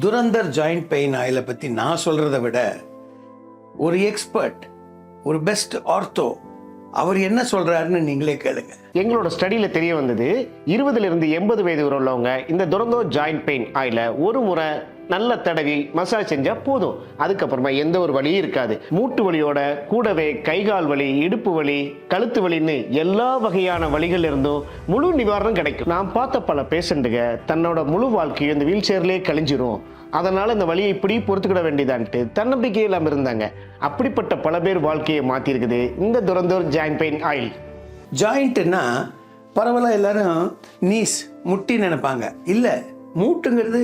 Durandhar joint pain ஆயிலை பற்றி நான் சொல்கிறத விட ஒரு எக்ஸ்பர்ட் ஒரு பெஸ்ட் ஆர்த்தோ அவர் என்ன சொல்கிறாருன்னு நீங்களே கேளுங்க. எங்களோட ஸ்டடியில் தெரிய வந்தது இருபதுல இருந்து எண்பது வயது உள்ளவங்க இந்த துரந்தோ ஜாயிண்ட் பெயின் ஆயில ஒரு முறை நல்ல தடவி மசாஜ் செஞ்சா போதும். அதுக்கப்புறமா எந்த ஒரு வலியும் இருக்காது. மூட்டு வலியோட கூடவே கை கால் வலி இடுப்பு வலி கழுத்து வலின்னு எல்லா வகையான வழிகள் இருந்தும் முழு நிவாரணம் கிடைக்கும். நான் பார்த்த பல பேஷண்ட்டுங்க தன்னோட முழு வாழ்க்கையும் இந்த வீல் சேர்லேயே கழிஞ்சிரும். அதனால இந்த வலியை இப்படி பொறுத்துக்கிட வேண்டியதான்ட்டு தன்னம்பிக்கை இல்லாமல் இருந்தாங்க. அப்படிப்பட்ட பல பேர் வாழ்க்கையை மாற்றிருக்குது இந்த துரந்தோர் ஜாயின் பெயின் ஆயில் ஜாயிண்ட்டுன்னா பரவாயில்ல எல்லாரும் நீஸ் முட்டி நினைப்பாங்க. இல்லை மூட்டுங்கிறது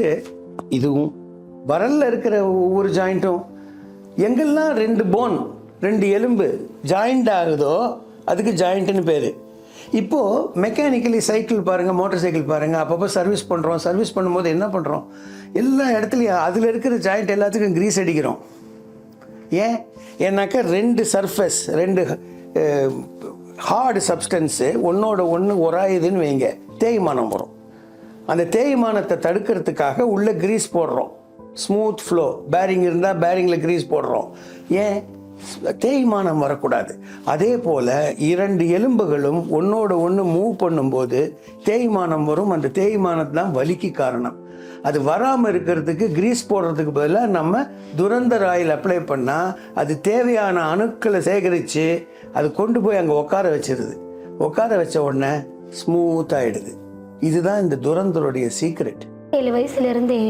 இதுவும் வரலில் இருக்கிற ஒவ்வொரு ஜாயிண்ட்டும் எங்கெல்லாம் ரெண்டு போன் ரெண்டு எலும்பு ஜாயிண்ட் ஆகுதோ அதுக்கு ஜாயிண்ட்டுன்னு பேர். இப்போது மெக்கானிக்கலி சைக்கிள் பாருங்கள் மோட்டார் சைக்கிள் பாருங்கள் அப்பப்போ சர்வீஸ் பண்ணுறோம் சர்வீஸ் பண்ணும்போது என்ன பண்ணுறோம் எல்லா இடத்துலையும் அதில் இருக்கிற ஜாயிண்ட் எல்லாத்துக்கும் க்ரீஸ் அடிக்கிறோம். ஏன்? ஏன்னாக்கா ரெண்டு சர்ஃபஸ் ரெண்டு ஹார்டு சப்ஸ்டன்ஸு ஒன்றோட ஒன்று உராயுதுன்னு வைங்க தேய்மானம் வரும். அந்த தேய்மானத்தை தடுக்கிறதுக்காக உள்ள கிரீஸ் போடுறோம். ஸ்மூத் ஃப்ளோ பேரிங் இருந்தால் பேரிங்கில் கிரீஸ் போடுறோம். ஏன்? தேய்மானம் வரக்கூடாது. அதே போல் இரண்டு எலும்புகளும் ஒன்றோட ஒன்று மூவ் பண்ணும்போது தேய்மானம் வரும். அந்த தேய்மானம் தான் வலிக்கு காரணம். அது வராமல் இருக்கிறதுக்கு கிரீஸ் போடுறதுக்கு பதிலாக நம்ம துரந்தர் ஆயில் அப்ளை பண்ணால் அது தேவையான அணுக்களை சேகரித்து அது கொண்டு போய் அங்கே உட்கார வச்சிருது. உட்கார வச்ச உடனே ஸ்மூத் ஆகிடுது இதுதான் இந்த துரந்தருடைய சீக்ரெட் ஏழு வயசுல இருந்தே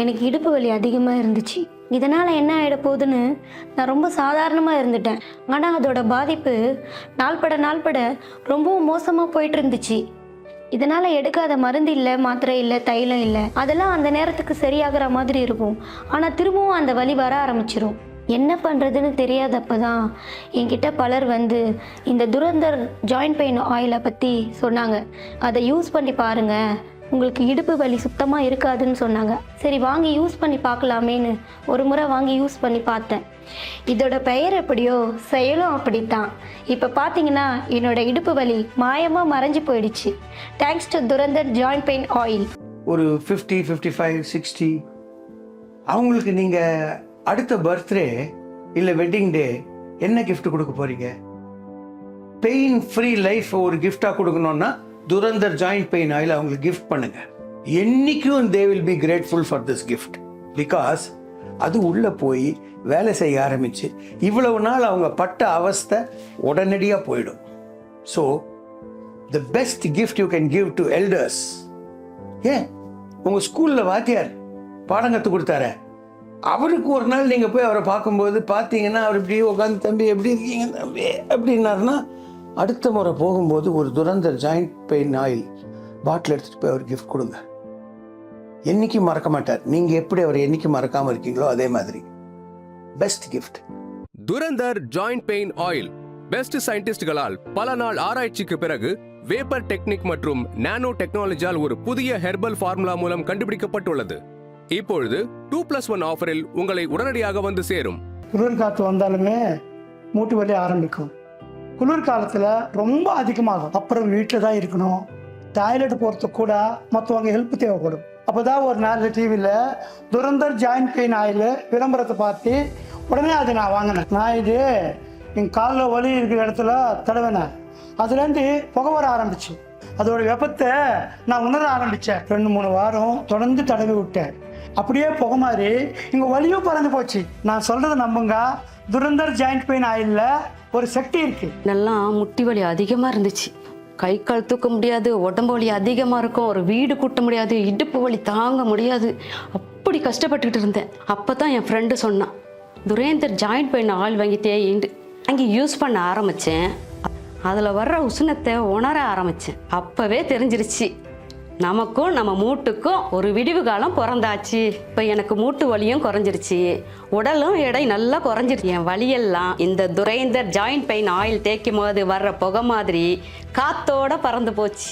எனக்கு இடுப்பு வலி அதிகமாக இருந்துச்சு. இதனால் என்ன ஆகிட போகுதுன்னு நான் ரொம்ப சாதாரணமாக இருந்துட்டேன். ஆனால் அதோட பாதிப்பு நாள்பட நாள்பட ரொம்பவும் மோசமாக போயிட்டு இருந்துச்சு இதனால் எடுக்காத மருந்து இல்லை மாத்திரை இல்லை தைலம் இல்லை. அதெல்லாம் அந்த நேரத்துக்கு சரியாகிற மாதிரி இருக்கும். ஆனால் திரும்பவும் அந்த வலி வர ஆரம்பிச்சிடும் என்ன பண்ணுறதுன்னு தெரியாதப்ப தான் என்கிட்ட பலர் வந்து இந்த துரந்தர் ஜாயிண்ட் பெயின் ஆயிலை பற்றி சொன்னாங்க. அதை யூஸ் பண்ணி பாருங்கள் உங்களுக்கு இடுப்பு வலி சுத்தமாக இருக்காதுன்னு சொன்னாங்க. சரி வாங்கி யூஸ் பண்ணி பார்க்கலாமேன்னு ஒரு முறை வாங்கி யூஸ் பண்ணி பார்த்தேன். இதோட பெயர் எப்படியோ செயலும் அப்படித்தான். இப்போ பார்த்தீங்கன்னா என்னோட இடுப்பு வலி மாயமாக மறைஞ்சு போயிடுச்சு. Thanks to Durandhar joint pain oil ஒரு ஃபிஃப்டி ஃபிஃப்டி ஃபைவ் சிக்ஸ்டி அவங்களுக்கு நீங்கள் அடுத்த பர்த்டே இல்லை வெட்டிங் டே என்ன கிஃப்ட் கொடுக்க போகிறீங்க பெயின் ஃப்ரீ லைஃப் ஒரு கிஃப்டாக கொடுக்கணும்னா துரந்தர் ஜாயிண்ட் பெயின் ஆயில் அவங்களுக்கு கிஃப்ட் பண்ணுங்க. என்னைக்கும் they will be grateful for this gift because அது உள்ளே போய் வேலை செய்ய ஆரம்பிச்சு இவ்வளவு நாள் அவங்க பட்ட அவஸ்தை உடனடியாக போயிடும். So the best gift you can give to elders ஏன்? உங்கள் ஸ்கூலில் வாத்தியார் பாடம் கற்றுக் கொடுத்தாரு. அவருக்கு ஒரு நாள் நீங்கள் போய் அவரை பார்க்கும்போது பார்த்தீங்கன்னா அவர் இப்படியே உட்காந்து தம்பி எப்படி இருக்கீங்க தம்பி? அப்படின்னாருன்னா அடுத்த முறை போகும்போது ஒரு Durandhar joint pain oil bottle எடுத்துகிட்டு போய் அவர் கிஃப்ட் கொடுங்க. என்றைக்கும் மறக்க மாட்டார். நீங்கள் எப்படி அவர் என்னைக்கு மறக்காமல் இருக்கீங்களோ அதே மாதிரி. Best gift Durandhar joint pain oil best சயின்டிஸ்டுகளால் பல நாள் ஆராய்ச்சிக்கு பிறகு வேப்பர் டெக்னிக் மற்றும் நானோ டெக்னாலஜியால் ஒரு புதிய ஹெர்பல் ஃபார்முலா மூலம் கண்டுபிடிக்கப்பட்டுள்ளது. இப்பொழுது டூ பிளஸ் ஒன் ஆஃபரில் உங்களை உடனடியாக வந்து சேரும். குளிர் காற்று வந்தாலுமே மூட்டு வலி ஆரம்பிக்கும். குளிர் காலத்தில் ரொம்ப அதிகமாகும். அப்புறம் வீட்டில் தான் இருக்கணும். டாய்லெட் போகிறதுக்கு கூட மற்றவங்க ஹெல்ப் தேவைப்படும். அப்போ தான் ஒரு நாள் டிவியில் துரந்தர் ஜாயிண்ட் பெயின் ஆயில் விளம்பரத்தை பார்த்து உடனே அதை நான் வாங்கினேன். நான் இது என் காலில் வலி இருக்கிற இடத்துல தடவினேன் அதுலேருந்து புகை வர ஆரம்பிச்சு. அதோட வெப்பத்தை நான் உணர ஆரம்பித்தேன் ரெண்டு மூணு வாரம் தொடர்ந்து தடவி விட்டேன். அப்படியே புக மாதிரி இங்கே வலியும் பறந்து போச்சு. நான் சொல்கிறத நம்புங்க. துரந்தர் ஜாயிண்ட் பெயின் ஆயிலில் ஒரு சக்தி இருக்குது நல்லா முட்டி வலி அதிகமாக இருந்துச்சு. கை கால் தூக்க முடியாது உடம்பு வலி அதிகமாக இருக்கும் ஒரு வீடு கூட்ட முடியாது இடுப்பு வலி தாங்க முடியாது. அப்படி கஷ்டப்பட்டுக்கிட்டு இருந்தேன். அப்போ தான் என் ஃப்ரெண்டு சொன்னான் துரேந்தர் ஜாயிண்ட் பெயின் ஆயில் வாங்கிட்டே தேயிண்டு யூஸ் பண்ண ஆரம்பித்தேன் அதில் வர்ற உஷ்ணத்தை உணர ஆரம்பித்தேன் அப்போவே தெரிஞ்சிருச்சு. நமக்கும் நம்ம மூட்டுக்கும் ஒரு விடிவு காலம் பிறந்தாச்சு. இப்போ எனக்கு மூட்டு வலியும் குறைஞ்சிருச்சு. உடலும் எடை நல்லா குறைஞ்சிருச்சு. என் வலியெல்லாம் இந்த துரைந்தர் ஜாயிண்ட் பெயின் ஆயில் தேய்க்கும் போது வர்ற புகை மாதிரி காத்தோட பறந்து போச்சு.